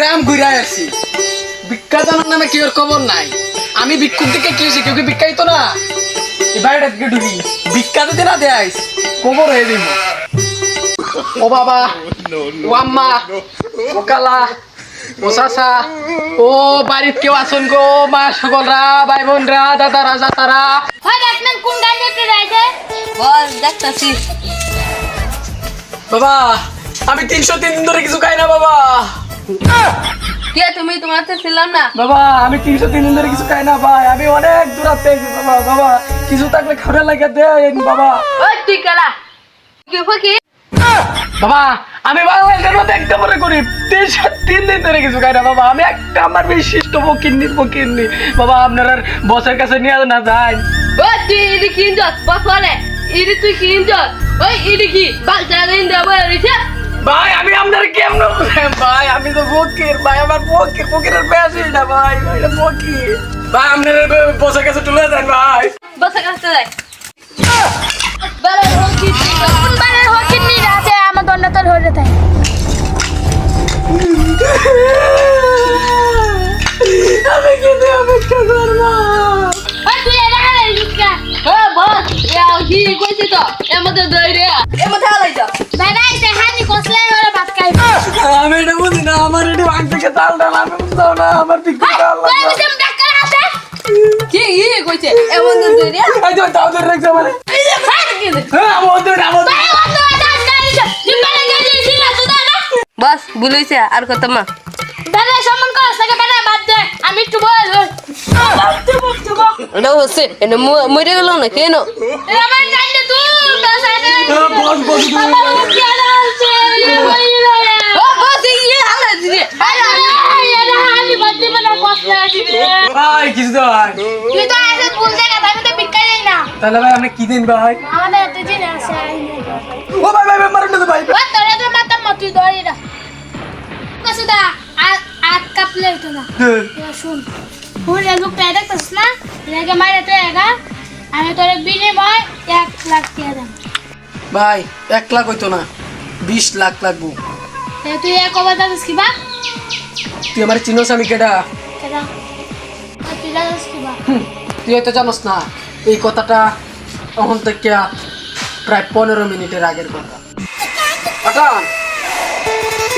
গ্রাম ঘুরে আসছি ভিক্ষা দানোর নামে কি ওর খবর নাই? আমি ভিক্ষুক দিকে কি হয়েছে? কেউ কি ভিক্ষাই তো না? বাড়িটা দিকে ঢুকি। ভিক্ষা দিতে না দেয়াইস খবর হয়ে দিব ও বাবা ও আম্মা ও কালা ও চাচা ও বাড়িত কেউ আছেন গো? মা সকলরা ভাই বোনরা দাদারা দেখতাছি। বাবা আমি তিনশো তিন দিন ধরে কিছু খাই না বাবা। কে তুমি? তোমার তো ছিলাম না। বাবা আমি তিনশো তিন দিন ধরে কিছু খাই না ভাই। আমি অনেক দূরাতে বাবা বাবা। কিছু থাকলে খাবার লাগে দেন বাবা। ওই তুই কেলা? কি ফকি? বাবা আমি বাংলাদেশের মধ্যে একটা মনে করি তিনশো তিন দিন ধরে কিছু খাই না বাবা। আমি একটা আমার বিশিষ্ট বাবা আপনার বসের কাছে নিয়ে না যান ওই তুই ইডি কিনজত বসলে ইডি তুই কিনজত ওই ইডি কি? বাচ্চা দিন দেব রইছে ভাই আমি আপনার কেমন ভাই আমি তো ফকির ভাই আমার ফকির ফকিরের বেশি না ভাই এটা ফকির। ভাই আপনার বসের কাছে তুলে দেন ভাই। বসে কাছে যাই হয়ে আমি কিন্তু অপেক্ষা করব। তুই বস ইয়া কি কইছিস তো? এর মধ্যে চাল ডাল আমি না আমার কি ই কইছে রে এই তো তাও ধরে রাখছে মানে হ্যাঁ বস আর কত মা। দাদা সম্মান কর সাকে বেটা বাদ দে। আমি একটু বল এটা হচ্ছে এটা মরে গেল না কেন? বস বস কি আলা আছে ও বস এই হালা দিদি আরে আমি বাদ না কষ্ট দিদি ভাই কিছু তো ভাই তুই তো আজ ভুল জায়গা আমি তো বিক্কা যাই না তাহলে ভাই আপনি কি দিন ভাই? আমাদের এত দিন আছে ও ভাই ভাই ভাই মারুন না ভাই। ও তোরে তো মাথা মতি দড়ি না। কসুদা আট কাপলে তো না। শুন। শুন এই লোকটা দেখতেছিস না? লেগে মারে তো এগা আমি তোর বিনিময় এক লাখ টাকা দেব। ভাই এক লাখ হইতো না। বিশ লাখ লাগবো। তুই এক অবাদ দিস কিবা তুই আমার চিনোস আমি কেডা? কেডা? তুই জানিস কিবা তুই হয়তো জানোস না। এই কথাটা তখন থেকে প্রায় পনেরো মিনিটের আগের কথা। পাঠান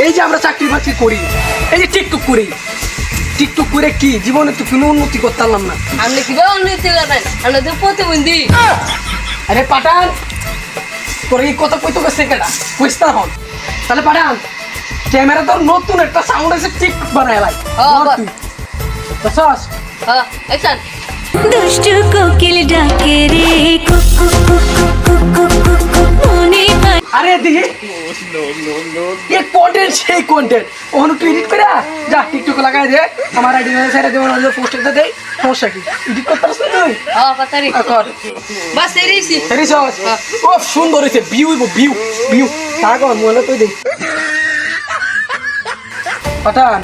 এই যে আমরা চাকরি বাকরি করি এই যে টিকটক করি টিকটক করে কি জীবনে তো কোনো উন্নতি করতে পারলাম না আপনি কিবা উন্নতি করবেন আমরা তো প্রতিবন্ধী। আরে পাঠান তোর এই কথা কইতো গেছে কেডা? কইস না হন তাহলে পাঠান ক্যামেরা তোর নতুন একটা সাউন্ড আছে টিকটক বানায় ভাই হ্যাঁ। বুঝছস? হ্যাঁ দুষ্টু কোকিল ডাকে রে কুকু কুকু কুকু কুকু মনে আরে দিহি এ কন্টেন্ট সেই কন্টেন্ট ওখানে তুই এডিট করে যা টিকটক লাগাই দে। আমার আইডি ছেড়ে দেবো না পোস্টার দে। সমস্যা কি? এডিট করতে পারছিস তুই? হ্যাঁ কথারি কর। বাস এরিছি সেরি ও সুন্দর হয়েছে। ভিউ ভিউ ভিউ তা মনে তুই দে পাঠান।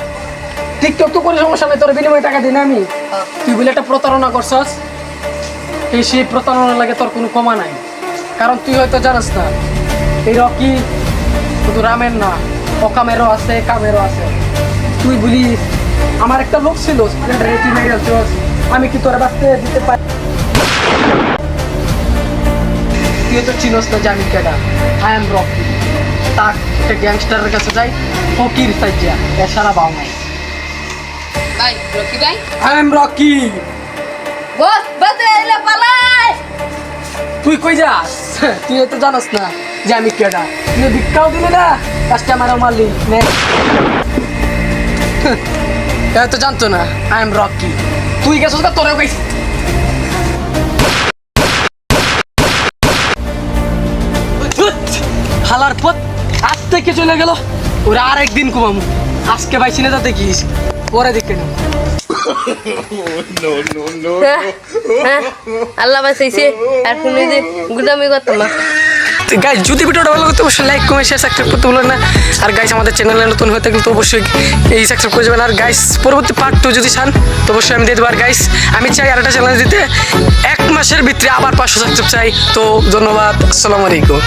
টিকটক তো করে, সমস্যা নেই, তোর বিনিময়ে টাকা দিন আমি। তুই বলে একটা প্রতারণা করছস, এই সেই প্রতারণা লাগে তোর কোনো কমা নাই। কারণ তুই হয়তো জানাস না, এই রকি শুধু রামের না, অকামেরও আছে, কামেরও আছে। তুই বলি, আমার একটা লোক ছিল আমি কি তোর বাঁচতে দিতে পারি? তুই তো চিনস না আমি কেডা আই এম রকি। তার একটা গ্যাংস্টারের কাছে যাই, ফকির সাইজিয়া এছাড়া বাউ নাই ভাই রকি ভাই? I am Rocky boss bus এলে পালাই। তুই কই যাস? তুই তো জানাস না যে আমি কেডা। তুই ভিক্ষাও দিলি না? কাস্টমারও মারলি। নে তো জানতো না আই এম রকি তুই গেছিস না তোরেও গেছিস। হালার পথ আজ থেকে চলে গেল। ওরা আর একদিন ঘুমামু। আজকে ভাই যাতে গিয়েছি। পরে দেখে নেব। হ্যাঁ আল্লাহ বাঁচাইছে। আর কোনো যে গুদামি করতাম না গাইজ যদি ভিডিওটা ভালো করতে অবশ্যই লাইক কমেন্ট শেয়ার সাবস্ক্রাইব করতে ভুলবেন না। আর গাইস আমাদের চ্যানেলে নতুন হয়ে থাকলে তো অবশ্যই এই সাবস্ক্রাইব করে যাবেন। আর গাইস পরবর্তী পার্ট টু যদি চান তো অবশ্যই আমি দিয়ে দেবো। আর গাইস আমি চাই আর একটা চ্যানেল দিতে। এক মাসের ভিতরে আবার পাঁচশো সাবস্ক্রাইব চাই। তো ধন্যবাদ আসসালামু আলাইকুম।